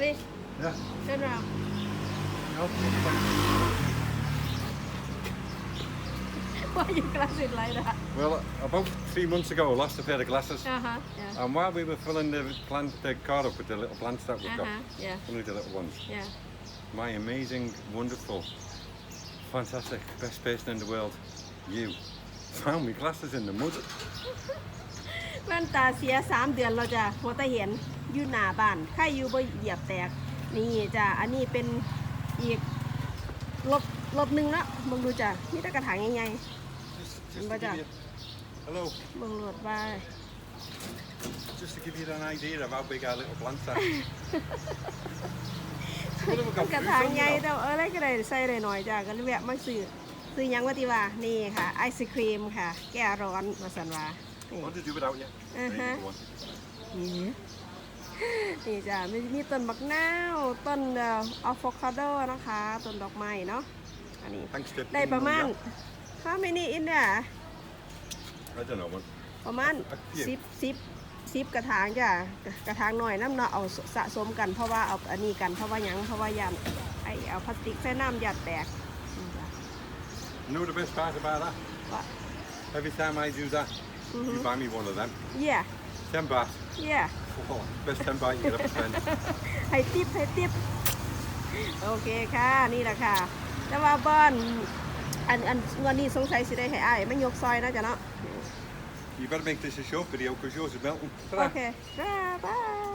Yeah. Turn around. No. Why are you glasses like that? Well, about three months ago, I lost a pair of glasses. Uh-huh, yeah. And while we were filling the plant, the car up with the little plants that we've uh-huh, got, yeah. only the little ones, yeah. my amazing, wonderful, fantastic, best person in the world, you, found my glasses in the mud. แว่นตาเสียสามเดือนเราจะหัวตาเห็น อยู่หน้าบ้านใครอยู่บ่เหยียบแตก นี่จ้ะ อันนี้เป็นอีกรบลบหนึ่งแล้ะมึงดูจ้ะนี่ตะกระถางใหญ่ๆมึงจ้ะมึงหลวดไ just to give you an idea of how big our little plants are กระถางใหญ่แต่เออไรก็ได้ใส่ได้หน่อยจ้ะ ก็เลยแวะมาซื้อ ซื้อยังวัตติว่า นี่ค่ะไอศครีมค่ะ แก้ร้อนมาสันวา What did you do t o u t you? Uh h u h นี่จ้ะมีมีต้นมะนาวต้นเอ่ออะโวคาโดนะคะต้นดอกไม้เนาะอันนี้ได้ประมาณข้าวไม่นี่อินเดียประมาณสิบสิบสิบกระถางจ้ะกระถางหน่อยน้ำเนาะเอาสะสมกัน เพราะว่าเอาอันนี้กันเพราะว่ายังเพราะว่ายันไอเอาพลาสติกใส่น้ำหยาดแตกอื้ะ You know the best part about that? What? Every time I do that, you buy me one of them. yeah 10 baht. Yeah. Oh, best 10 baht you ever spend. ให้ติปให้ติปโอเคค่ะ นี่แหละค่ะ แต่ว่าบ้านอัน อันงอนนี้สงสัยสิได้ให้อ้ายไม่ยกซอยนะจ๊ะเนาะ You better make this a short video because yours is melting. o k a y Bye. Bye.